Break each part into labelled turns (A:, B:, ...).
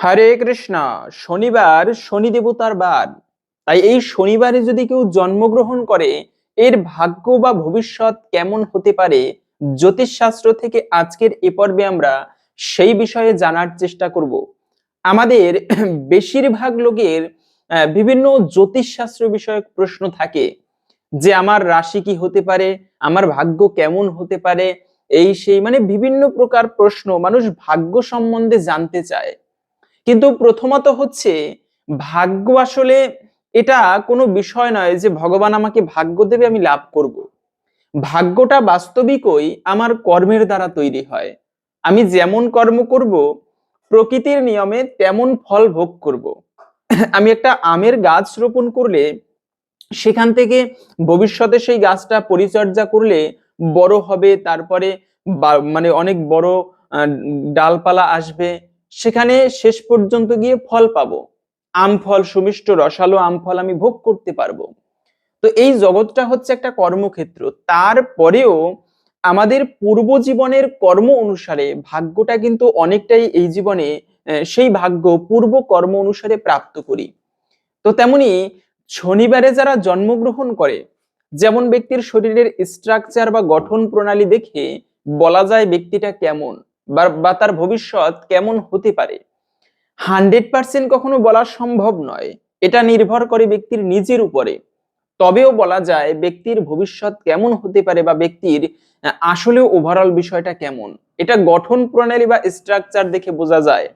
A: হরে কৃষ্ণ, শনিবার শনি দেবতার বার তাই এই শনিবারে যদি কেউ জন্মগ্রহণ করে, এর ভাগ্য বা ভবিষ্যৎ কেমন হতে পারে, জ্যোতিষশাস্ত্র থেকে আজকের এ পর্বে আমরা সেই বিষয়ে জানার চেষ্টা করব। আমাদের বেশিরভাগ লোকের বিভিন্ন জ্যোতিষশাস্ত্র বিষয়ক প্রশ্ন থাকে, যে আমার রাশি কি হতে পারে, আমার ভাগ্য কেমন হতে পারে, এই সেই মানে বিভিন্ন প্রকার প্রশ্ন মানুষ ভাগ্য সম্বন্ধে জানতে চায়। কিন্তু প্রথমত হচ্ছে, ভাগ্য আসলে এটা কোনো বিষয় নয় যে ভগবান আমাকে ভাগ্য দেবে আমি লাভ করব। ভাগ্যটা বাস্তবিকই আমার কর্মের দ্বারা তৈরি হয়। আমি যেমন কর্ম করব, প্রকৃতির নিয়মে তেমন ফল ভোগ করব। আমি একটা আমের গাছ রোপণ করলে, সেখান থেকে ভবিষ্যতে সেই গাছটা পরিচর্যা করলে বড় হবে, তারপরে মানে অনেক বড় ডালপালা আসবে সেখানে শেষ পর্যন্ত গিয়ে ফল পাবো। আম ফল, সুমিষ্ট রসালো আম ফল আমি ভোগ করতে পারব। তো এই জগৎটা হচ্ছে একটা কর্মক্ষেত্র। তারপরেও আমাদের পূর্ব জীবনের কর্ম অনুসারে ভাগ্যটা কিন্তু অনেকটাই এই জীবনে সেই ভাগ্য পূর্ব কর্ম অনুসারে প্রাপ্ত করি। তো তেমনি শনিবারে যারা জন্মগ্রহণ করে, যেমন ব্যক্তির শরীরের স্ট্রাকচার বা গঠন প্রণালী দেখে বলা যায় ব্যক্তিটা কেমন। বা- তার ভবিষ্যৎ কেমন হতে পারে? হান্ড্রেড পার্সেন্ট কখনো বলা সম্ভব নয়। এটা নির্ভর করে ব্যক্তির নিজের উপরে। তবেও বলা যায় ব্যক্তির ভবিষ্যৎ কেমন হতে পারে বা ব্যক্তির আসলে ওভারঅল বিষয়টা কেমন। এটা গঠন প্রণালী বা স্ট্রাকচার দেখে বোঝা যায়।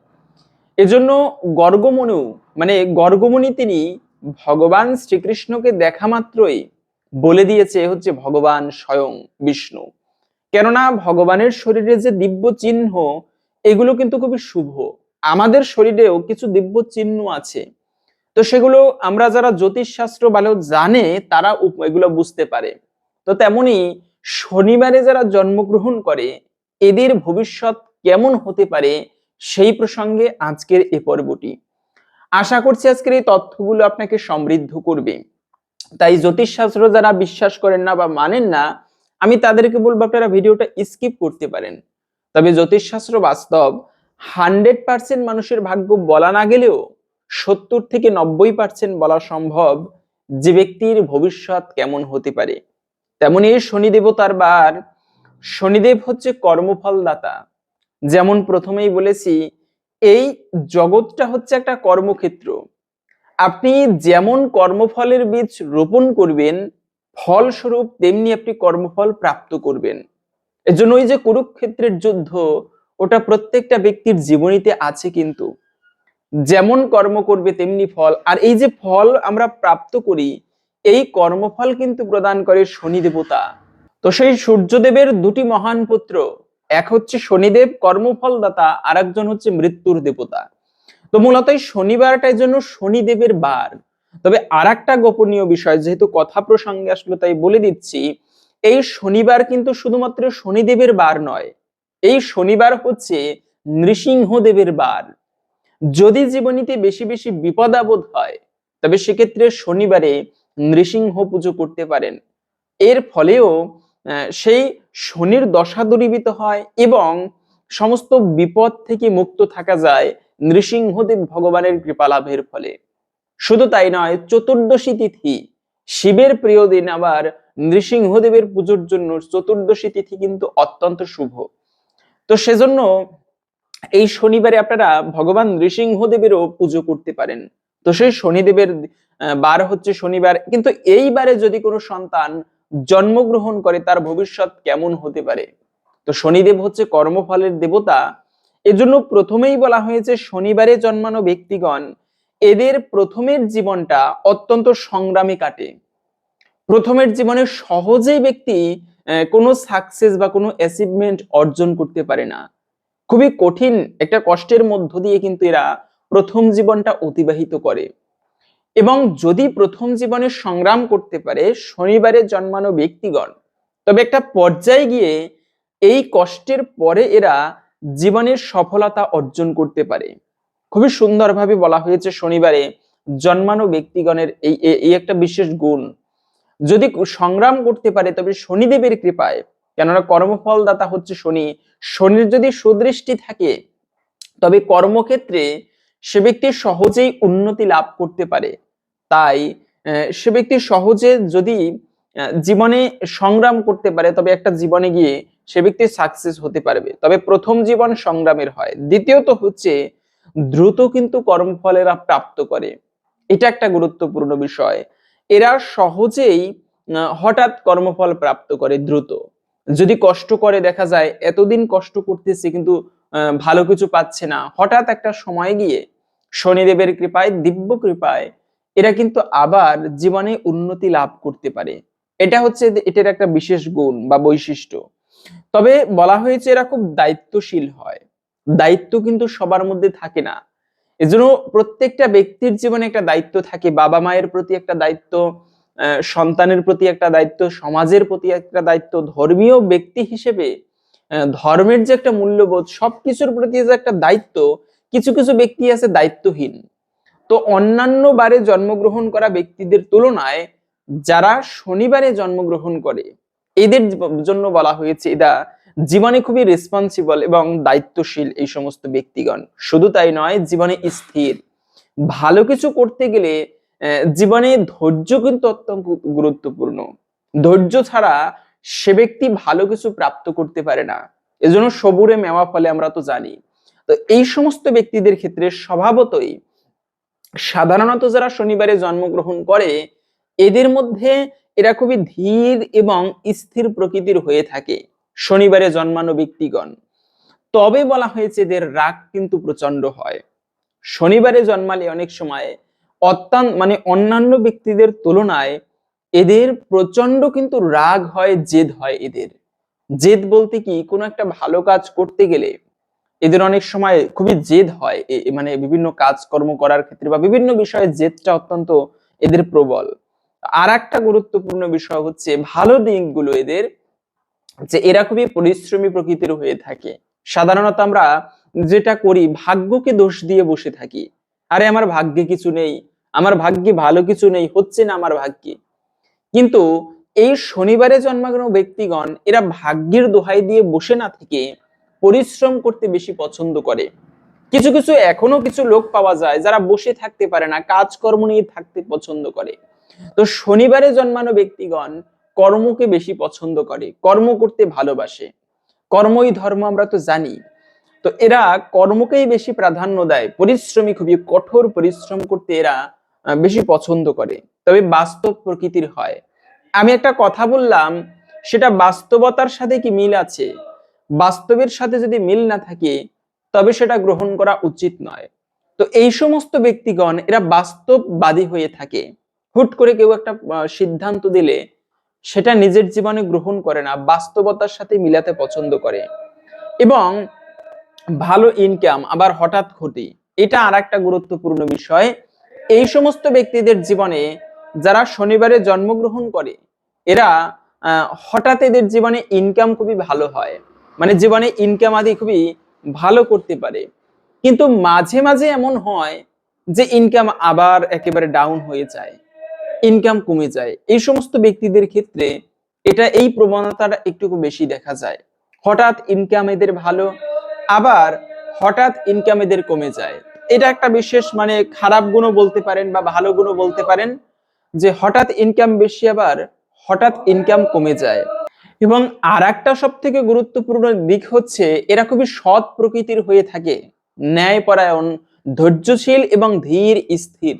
A: এজন্য গর্গমনু মানে গর্গমণি তিনি ভগবান শ্রীকৃষ্ণকে দেখা মাত্রই বলে দিয়েছে হচ্ছে ভগবান স্বয়ং বিষ্ণু। কেননা ভগবানের শরীরে যে দিব্য চিহ্ন, এগুলো কিন্তু খুবই শুভ। আমাদের শরীরেও কিছু দিব্য চিহ্ন আছে। তো সেগুলো আমরা যারা জ্যোতিষ শাস্ত্র ভালো জানে, তারা এগুলো বুঝতে পারে। তো তেমনি শনিবারে যারা জন্মগ্রহণ করে, এদের ভবিষ্যৎ কেমন হতে পারে, সেই প্রসঙ্গে আজকের এ পর্বটি। আশা করছি আজকের এই তথ্যগুলো আপনাকে সমৃদ্ধ করবে। তাই জ্যোতিষশাস্ত্র যারা বিশ্বাস করেন না বা মানেন না আমি তাদেরকে বলব, আপনারা ভিডিওটা স্কিপ করতে পারেন। তবে জ্যোতিষশাস্ত্র বাস্তব হান্ড্রেড পার্সেন্ট মানুষের ভাগ্য বলা না গেলেও সত্তর থেকে নব্বই পার্সেন্ট বলা সম্ভব যে ব্যক্তির ভবিষ্যৎ কেমন হতে পারে। তেমনি শনি দেবতার বার, শনিদেব হচ্ছে কর্মফল দাতা যেমন প্রথমেই বলেছি, এই জগৎটা হচ্ছে একটা কর্মক্ষেত্র। আপনি যেমন কর্মফলের বীজ রোপণ করবেন ফলস্বরূপ তেমনি আপনি কর্মফল প্রাপ্ত করবেন। এজন্য ওই যে কুরুক্ষেত্রের যুদ্ধ, ওটা প্রত্যেকটা ব্যক্তির জীবনীতে আছে কিন্তু। যেমন কর্ম করবে, তেমনি ফল। আর এই যে ফল আমরা প্রাপ্ত করি, এই কর্মফল কিন্তু প্রদান করে শনি দেবতা তো সেই সূর্যদেবের দুটি মহান পুত্র, এক হচ্ছে শনিদেব কর্মফল দাতা আর একজন হচ্ছে মৃত্যুর দেবতা। তো মূলত এই শনিবারটার জন্য শনিদেবের বার। তবে আর একটা গোপনীয় বিষয়, যেহেতু কথা প্রসঙ্গে আসলে তাই বলে দিচ্ছি, এই শনিবার কিন্তু শুধুমাত্র শনিদেবের বার নয়, এই শনিবার হচ্ছে নৃসিংহদেবের বার। যদি জীবনীতে বেশি বেশি বিপদাবোধ হয়, তবে সেক্ষেত্রে শনিবারে নৃসিংহ পুজো করতে পারেন। এর ফলেও সেই শনির দশা দূরীভূত হয় এবং সমস্ত বিপদ থেকে মুক্ত থাকা যায় নৃসিংহদেব ভগবানের কৃপা লাভের ফলে। শুধু তাই নয়, চতুর্দশী তিথি, শিবের প্রিয় দিন আবার নৃসিংহদেবের পুজোর জন্য চতুর্দশী তিথি কিন্তু অত্যন্ত শুভ। তো সেজন্য এই শনিবারে আপনারা ভগবান নৃসিংহদেবেরও পুজো করতে পারেন। তো সেই শনিদেবের বার হচ্ছে শনিবার। কিন্তু এইবারে যদি কোনো সন্তান জন্মগ্রহণ করে, তার ভবিষ্যৎ কেমন হতে পারে? তো শনিদেব হচ্ছে কর্মফলের দেবতা। এজন্য প্রথমেই বলা হয়েছে, শনিবারে জন্মানো ব্যক্তিগণ এদের প্রথমের জীবনটা অত্যন্ত সংগ্রামে কাটে। প্রথমের জীবনে সহজেই ব্যক্তি কোনো সাকসেস বা কোনো অ্যাচিভমেন্ট অর্জন করতে পারে না। খুবই কঠিন একটা কষ্টের মধ্য দিয়ে কিন্তু এরা প্রথম জীবনটা অতিবাহিত করে। এবং যদি প্রথম জীবনে সংগ্রাম করতে পারে শনিবারে জন্মানো ব্যক্তিগণ, তবে একটা পর্যায়ে গিয়ে এই কষ্টের পরে এরা জীবনের সফলতা অর্জন করতে পারে। খুবই সুন্দরভাবে বলা হয়েছে শনিবারে জন্মানো ব্যক্তিগণের এই এই- একটা বিশেষ গুণ। যদি সংগ্রাম করতে পারে, তবে শনিদেবের কৃপায়। কেননা কর্মফল দাতা হচ্ছে শনি। শনির যদি সুদৃষ্টি থাকে, তবে কর্মক্ষেত্রে সে ব্যক্তি সহজেই উন্নতি লাভ করতে পারে। তাই সে ব্যক্তি সহজে যদি জীবনে সংগ্রাম করতে পারে, তবে একটা জীবনে গিয়ে সে ব্যক্তি সাকসেস হতে পারবে। তবে প্রথম জীবন সংগ্রামের হয়। দ্বিতীয়ত হচ্ছে দ্রুত কিন্তু কর্মফলেরা প্রাপ্ত করে। এটা একটা গুরুত্বপূর্ণ বিষয়। এরা সহজেই হঠাৎ কর্মফল প্রাপ্ত করে দ্রুত। যদি কষ্ট করে দেখা যায়, এতদিন কষ্ট করতেছে কিন্তু ভালো কিছু পাচ্ছে না। হঠাৎ একটা সময় গিয়ে শনিদেবের কৃপায়, দিব্য কৃপায় এরা কিন্তু আবার জীবনে উন্নতি লাভ করতে পারে। এটা হচ্ছে এটার একটা বিশেষ গুণ বা বৈশিষ্ট্য। তবে বলা হয়েছে এরা খুব দায়িত্বশীল হয়। দায়িত্ব কিন্তু সবার মধ্যে থাকে না। এজন্য প্রত্যেকটা ব্যক্তির জীবনে একটা দায়িত্ব থাকে। বাবা মায়ের প্রতি একটা দায়িত্ব সন্তানের প্রতি একটা দায়িত্ব, সমাজের প্রতি একটা দায়িত্ব, ধর্মীয় ব্যক্তি হিসেবে ধর্মের যে একটা মূল্যবোধ, সবকিছুর প্রতি যে একটা দায়িত্ব, কিছু কিছু ব্যক্তি আছে দায়িত্বহীন। তো অন্যান্য বারে জন্মগ্রহণ করা ব্যক্তিদের তুলনায় যারা শনিবারে জন্মগ্রহণ করে, এদের জন্য বলা হয়েছে, এরা জীবনে খুবই রেসপন্সিবল এবং দায়িত্বশীল এই সমস্ত ব্যক্তিগণ। শুধু তাই নয়, জীবনে স্থির। ভালো কিছু করতে গেলে জীবনে ধৈর্য কিন্তু অত্যন্ত গুরুত্বপূর্ণ। ধৈর্য ছাড়া সে ব্যক্তি ভালো কিছু প্রাপ্ত করতে পারে না। এজন্য সবুরে মেওয়া ফলে আমরা তো জানি। তো এই সমস্ত ব্যক্তিদের ক্ষেত্রে স্বভাবতই সাধারণত যারা শনিবারে জন্মগ্রহণ করে, এদের মধ্যে এরা খুবই ধীর এবং স্থির প্রকৃতির হয়ে থাকে। শনিবারে জন্মানো ব্যক্তিগণ। তবে বলা হয়েছে এদের রাগ কিন্তু প্রচণ্ড হয়। শনিবারে জন্মালে অনেক সময় অত্যান মানে অন্যান্য ব্যক্তিদের তুলনায় এদের প্রচণ্ড কিন্তু রাগ হয়, জেদ হয় এদের। জেদ বলতে কি, কোনো একটা ভালো কাজ করতে গেলে এদের অনেক সময় খুবই জেদ হয়। মানে বিভিন্ন কাজকর্ম করার ক্ষেত্রে বা বিভিন্ন বিষয়ে জেদটা অত্যন্ত এদের প্রবল। আর একটা গুরুত্বপূর্ণ বিষয় হচ্ছে ভালো দিকগুলো এদের যে এরা খুবই পরিশ্রমী প্রকৃতির হয়ে থাকে। সাধারণত আমরা যেটা করি, ভাগ্যকে দোষ দিয়ে বসে থাকি। আরে, আমার ভাগ্যে কিছু নেই, আমার ভাগ্যে ভালো কিছু নেই, হচ্ছে না আমার ভাগ্যে। কিন্তু এই শনিবারে জন্মাগ্রহ ব্যক্তিগণ, এরা ভাগ্যের দোহাই দিয়ে বসে না থেকে পরিশ্রম করতে বেশি পছন্দ করে। কিছু কিছু এখনও কিছু লোক পাওয়া যায় যারা বসে থাকতে পারে না, কাজকর্ম নিয়ে থাকতে পছন্দ করে। তো শনিবারে জন্মানো ব্যক্তিগণ কর্মকে বেশি পছন্দ করে, কর্ম করতে ভালোবাসে। কর্মই ধর্ম আমরা তো জানি। তো এরা কর্মকেই বেশি প্রাধান্য দেয় পরিশ্রমী খুবই কঠোর পরিশ্রম করতে এরা বেশি পছন্দ করে। তবে বাস্তব প্রকৃতির হয়। আমি একটা কথা বললাম, সেটা বাস্তবতার সাথে কি মিল আছে? বাস্তবের সাথে যদি মিল না থাকে, তবে সেটা গ্রহণ করা উচিত নয়। তো এই সমস্ত ব্যক্তিগণ, এরা বাস্তববাদী হয়ে থাকে। হুট করে কেউ একটা সিদ্ধান্ত দিলে সেটা নিজের জীবনে গ্রহণ করে না, বাস্তবতার সাথে মিলাতে পছন্দ করে। এবং ভালো ইনকাম আবার হঠাৎ ক্ষতি, এটা আর একটা গুরুত্বপূর্ণ বিষয়। এই সমস্ত ব্যক্তিদের জীবনে যারা শনিবারে জন্মগ্রহণ করে, এরা হঠাৎ এদের জীবনে ইনকাম খুবই ভালো হয়। মানে জীবনে ইনকাম আদি খুবই ভালো করতে পারে। কিন্তু মাঝে মাঝে এমন হয় যে ইনকাম আবার একেবারে ডাউন হয়ে যায়। ইনকাম কমে যায়। এই সমস্ত ব্যক্তিদের ক্ষেত্রে এটা এই প্রবণতাটা একটু বেশি দেখা যায়। হঠাৎ ইনকাম এদের ভালো, আবার হঠাৎ ইনকাম এদের কমে যায়। এটা একটা বিশেষ মানে খারাপ গুণও বলতে পারেন বা ভালো গুণও বলতে পারেন যে হঠাৎ ইনকাম বেশি, আবার হঠাৎ ইনকাম কমে যায়। এবং আর একটা সব থেকে গুরুত্বপূর্ণ দিক হচ্ছে, এরা খুবই সৎ প্রকৃতির হয়ে থাকে। ন্যায়পরায়ণ, ধৈর্যশীল এবং ধীর স্থির।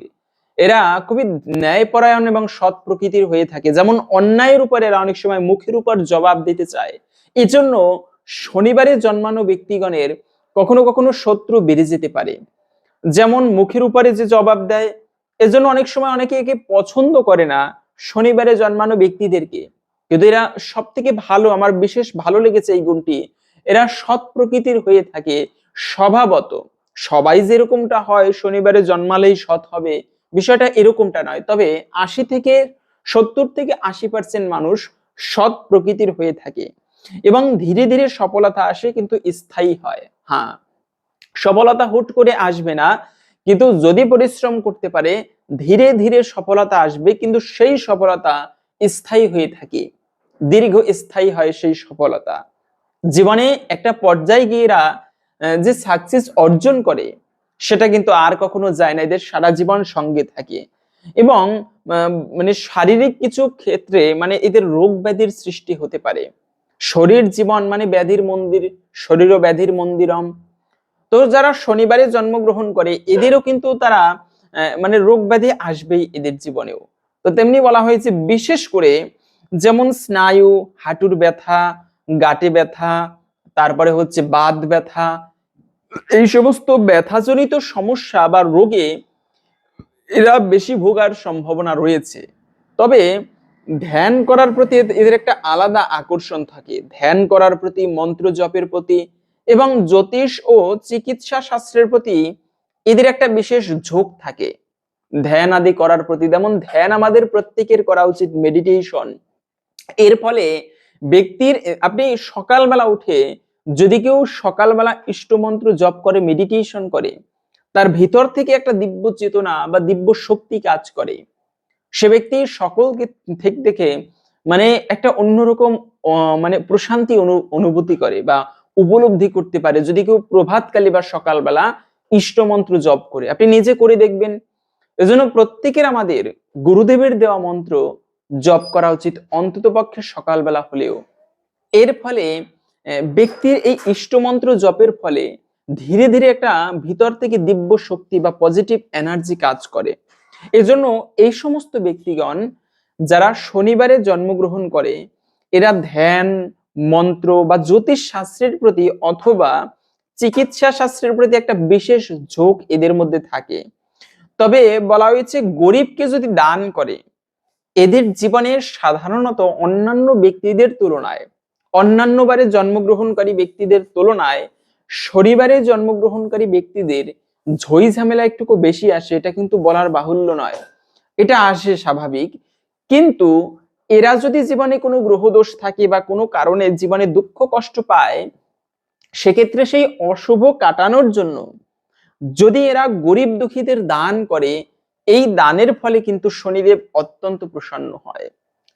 A: এরা খুবই ন্যায়পরায়ণ এবং সৎ প্রকৃতির হয়ে থাকে। যেমন অন্যায়ের উপর এরা অনেক সময় মুখের উপর জবাব দিতে চায়। এজন্য শনিবারে জন্মানো ব্যক্তিগণের কখনো কখনো শত্রু বেড়ে যেতে পারে। যেমন মুখের উপরে যে জবাব দেয়, এজন্য অনেক সময় অনেকে একে পছন্দ করে না শনিবারে জন্মানো ব্যক্তিদেরকে। কিন্তু এরা সব থেকে ভালো, আমার বিশেষ ভালো লেগেছে এই গুণটি, এরা সৎ প্রকৃতির হয়ে থাকে স্বভাবত। সবাই যেরকমটা হয়, শনিবারে জন্মালেই সৎ হবে। বিষয়টা এরকমটা নয়। তবে আশি থেকে সত্তর থেকে আশি পার্সেন্ট মানুষ সৎ প্রকৃতির হয়ে থাকে এবং ধীরে ধীরে সফলতা আসে কিন্তু স্থায়ী হয়। হ্যাঁ সফলতা হুট করে আসবে না কিন্তু যদি পরিশ্রম করতে পারে ধীরে ধীরে সফলতা আসবে কিন্তু সেই সফলতা স্থায়ী হয়ে থাকে। দীর্ঘ স্থায়ী হয় সেই সফলতা। জীবনে একটা পর্যায়ে গিয়ে এরা আহ, যে সাকসেস অর্জন করে সেটা কিন্তু আর কখনো যায় না, এদের সারা জীবন সঙ্গে থাকে। এবং মানে শারীরিক কিছু ক্ষেত্রে মানে এদের রোগ ব্যাধির সৃষ্টি হতে পারে। শরীর জীবন মানে ব্যাধির মন্দির শরীর ও ব্যাধির মন্দিরম। তো যারা শনিবারে জন্মগ্রহণ করে, এদেরও কিন্তু তারা মানে রোগ ব্যাধি আসবেই এদের জীবনেও। তো তেমনি বলা হয়েছে, বিশেষ করে যেমন স্নায়ু, হাঁটুর ব্যথা, গাটে ব্যথা, তারপরে হচ্ছে বাত ব্যথা এই সমস্ত ব্যথাজনিত সমস্যা বা রোগে এরা বেশি ভোগার সম্ভাবনা রয়েছে। তবে ধ্যান করার প্রতি এদের একটা আলাদা আকর্ষণ থাকে। ধ্যান করার প্রতি, মন্ত্র জপের প্রতি এবং জ্যোতিষ ও চিকিৎসা শাস্ত্রের প্রতি এদের একটা বিশেষ ঝোঁক থাকে। ধ্যান আদি করার প্রতি, যেমন ধ্যান আমাদের প্রত্যেকের করা উচিত মেডিটেশন এর ফলে ব্যক্তির আপনি সকালবেলা উঠে যদি কেউ সকালবেলা ইষ্টমন্ত্র জপ করে মেডিটেশন করে, তার ভিতর থেকে একটা দিব্য চেতনা বা দিব্য শক্তি কাজ করে। সে ব্যক্তি সকলকে থেকে দেখে মানে একটা অন্যরকম মানে প্রশান্তি অনু- অনুভূতি করে বা উপলব্ধি করতে পারে। যদি কেউ প্রভাতকালী বা সকালবেলা ইষ্টমন্ত্র জপ করে, আপনি নিজে করে দেখবেন। এজন্য প্রত্যেকের আমাদের গুরুদেবের দেওয়া মন্ত্র জপ করা উচিত অন্ততপক্ষে সকালবেলা হলেও। এর ফলে ব্যক্তির এই ইষ্টমন্ত্র জপের ফলে ধীরে ধীরে একটা ভিতর থেকে দিব্য শক্তি বা পজিটিভ এনার্জি কাজ করে। এজন্য এই সমস্ত ব্যক্তিগণ যারা শনিবারে জন্মগ্রহণ করে, এরা ধ্যান, মন্ত্র বা জ্যোতিষ শাস্ত্রের প্রতি অথবা চিকিৎসা শাস্ত্রের প্রতি একটা বিশেষ ঝোঁক এদের মধ্যে থাকে। তবে বলা হয়েছে, গরিবকে যদি দান করে, এদের জীবনের সাধারণত অন্যান্য ব্যক্তিদের তুলনায় অন্যান্য বারে জন্মগ্রহণকারী ব্যক্তিদের তুলনায় শনিবারে জন্মগ্রহণকারী ব্যক্তিদের ঝই ঝামেলা একটু বেশি আসে, এটা কিন্তু বলার বাহুল্য নয়। এটা আসে স্বাভাবিক। কিন্তু এরা যদি জীবনে কোনো গ্রহদোষ থাকে বা কোনো কারণে জীবনে দুঃখ কষ্ট পায়, সেক্ষেত্রে সেই অশুভ কাটানোর জন্য যদি এরা গরিব দুঃখীদের দান করে, এই দানের ফলে কিন্তু শনিদেব অত্যন্ত প্রসন্ন হয়।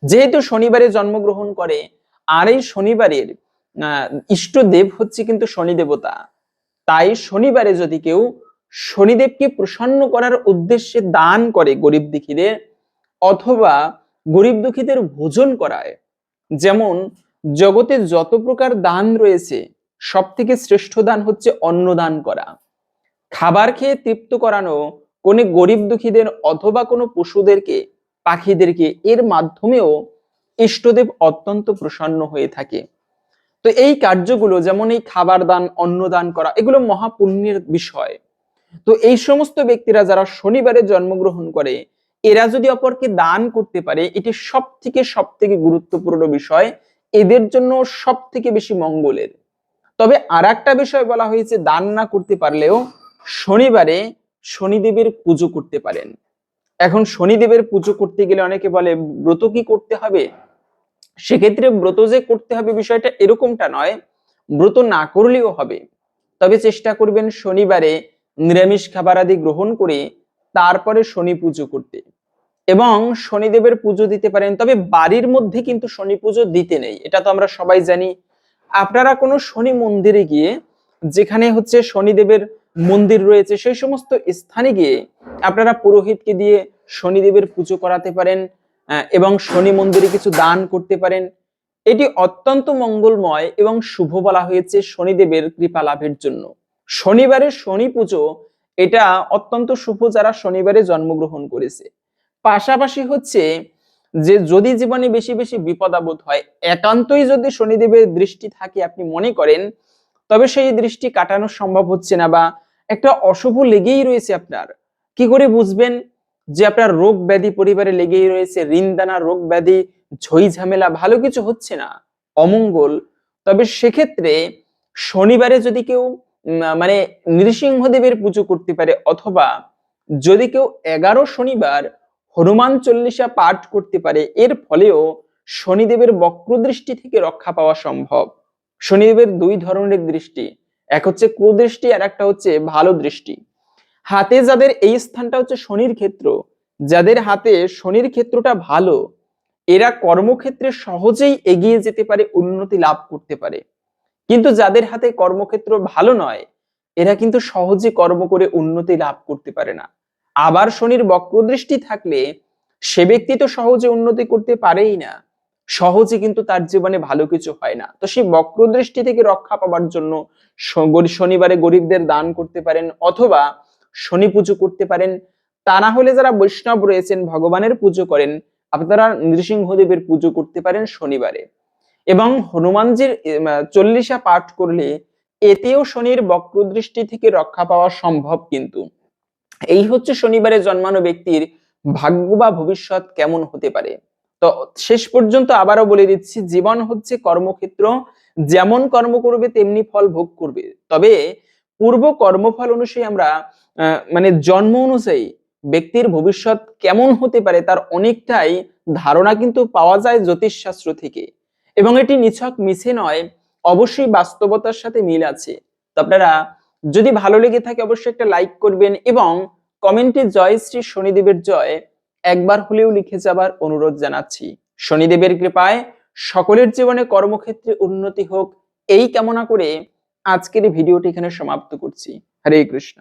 A: যেহেতু শনিবারে জন্মগ্রহণ করে আর এই শনিবারের ইষ্টদেব হচ্ছে কিন্তু শনি দেবতা তাই শনিবারে যদি কেউ শনিদেবকে প্রসন্ন করার উদ্দেশ্যে দান করে গরিব দুঃখীদের, অথবা গরিব দুঃখীদের ভোজন করায়, যেমন জগতে যত প্রকার দান রয়েছে সব থেকে শ্রেষ্ঠ দান হচ্ছে অন্নদান করা। খাবার খেয়ে তৃপ্ত করানো কোনো গরিব দুঃখীদের অথবা কোনো পশুদেরকে, পাখিদেরকে এর মাধ্যমেও ইষ্টদেব অত্যন্ত প্রসন্ন হয়ে থাকে। তো এই কার্যগুলো যেমন এই খাবার দান অন্নদান করা, এগুলো মহাপুণ্যের বিষয়। তো এই সমস্ত ব্যক্তিরা যারা শনিবারে জন্মগ্রহণ করে, এরা যদি অপরকে দান করতে পারে, এটি সব থেকে সব থেকে গুরুত্বপূর্ণ বিষয়। এদের জন্য সব থেকে বেশি মঙ্গলের। তবে আর একটা বিষয় বলা হয়েছে, দান না করতে পারলেও শনিবারে শনিদেবের পুজো করতে পারেন। এখন শনিদেবের পুজো করতে গেলে অনেকে বলে, ব্রত কি করতে হবে? সেক্ষেত্রে ব্রত যে করতে হবে বিষয়টা এরকমটা নয়, ব্রত না করলেও হবে। তবে চেষ্টা করবেন শনিবারে নিরামিষ খাবার আদি গ্রহণ করে তারপরে শনি পুজো করতে। এবং শনিদেবের পুজো দিতে পারেন, তবে বাড়ির মধ্যে কিন্তু শনি পুজো দিতে নেই, এটা তো আমরা সবাই জানি। আপনারা কোনো শনি মন্দিরে গিয়ে, যেখানে হচ্ছে শনিদেবের মন্দির রয়েছে, সেই সমস্ত স্থানে গিয়ে আপনারা পুরোহিতকে দিয়ে শনিদেবের পুজো করাতে পারেন এবং শনি মন্দিরে কিছু দান করতে পারেন। এটি অত্যন্ত মঙ্গলময় এবং শুভ বলা হয়েছে শনিদেবের কৃপা লাভের জন্য। শনিবারের শনি পুজো, এটা অত্যন্ত শুভ যারা শনিবারে জন্মগ্রহণ করেছে। পাশাপাশি হচ্ছে যে যদি জীবনে বেশি বেশি বিপদ আপদ হয়, একান্তই যদি শনিদেবের দৃষ্টি থাকে আপনি মনে করেন, তবে সেই দৃষ্টি কাটানো সম্ভব হচ্ছে না বা একটা অশুভ লেগেই রয়েছে আপনার। কি করে বুঝবেন? যে আপনার রোগ ব্যাধি পরিবারে লেগেই রয়েছে ঋণদানা রোগ ব্যাধি, ঝই ঝামেলা, ভালো কিছু হচ্ছে না, অমঙ্গল। তবে সেক্ষেত্রে শনিবারে যদি কেউ মানে নৃসিংহদেবের পুজো করতে পারে অথবা যদি কেউ এগারো শনিবার হনুমান চল্লিশা পাঠ করতে পারে, এর ফলেও শনিদেবের বক্র দৃষ্টি থেকে রক্ষা পাওয়া সম্ভব। শনিদেবের দুই ধরনের দৃষ্টি, এক হচ্ছে কুদৃষ্টি আর একটা হচ্ছে ভালো দৃষ্টি। হাতে যাদের এই স্থানটা হচ্ছে শনির ক্ষেত্র, যাদের হাতে শনির ক্ষেত্রটা ভালো, এরা কর্মক্ষেত্রে সহজেই এগিয়ে যেতে পারে, উন্নতি লাভ করতে পারে। কিন্তু যাদের হাতে কর্মক্ষেত্র ভালো নয়, এরা কিন্তু সহজে কর্ম করে উন্নতি লাভ করতে পারে না। আবার শনির বক্রদৃষ্টি থাকলে সে ব্যক্তি তো সহজে উন্নতি করতে পারেই না, সহজে কিন্তু তার জীবনে ভালো কিছু হয় না। তো সেই বক্রদৃষ্টি থেকে রক্ষা পাওয়ার জন্য শনিবারে গরিবদের দান করতে পারেন, অথবা শনি পুজো করতে পারেন। তা না হলে যারা বৈষ্ণব রয়েছেন, ভগবানের পুজো করেন, আপনারা নৃসিংহদেবের পুজো করতে পারেন শনিবারে। এবং হনুমানজির চল্লিশা পাঠ করলে এতেও শনির বক্রদৃষ্টি থেকে রক্ষা পাওয়া সম্ভব কিন্তু। এই হচ্ছে শনিবারে জন্মানো ব্যক্তির ভাগ্য বা ভবিষ্যৎ কেমন হতে পারে। তো শেষ পর্যন্ত আবারও বলে দিচ্ছি, জীবন হচ্ছে কর্মক্ষেত্র। যেমন কর্ম করবে, তেমনি ফল ভোগ করবে। তবে পূর্ব কর্মফল অনুযায়ী আমরা মানে জন্ম অনুযায়ী ব্যক্তির ভবিষ্যৎ কেমন হতে পারে তার অনেকটাই ধারণা কিন্তু পাওয়া যায় জ্যোতিষশাস্ত্র থেকে। এবং এটি নিছক মিছে নয়, অবশ্যই বাস্তবতার সাথে মিল আছে। তো আপনারা যদি ভালো লেগে থাকে অবশ্যই একটা লাইক করবেন এবং কমেন্টে জয় শ্রী শনিদেবের জয় একবার হলেও লিখে যাবার অনুরোধ জানাচ্ছি। শনিদেবের কৃপায় সকলের জীবনে কর্মক্ষেত্রে উন্নতি হোক, এই কামনা করে আজকের ভিডিওটি এখানে সমাপ্ত করছি। হরে কৃষ্ণ।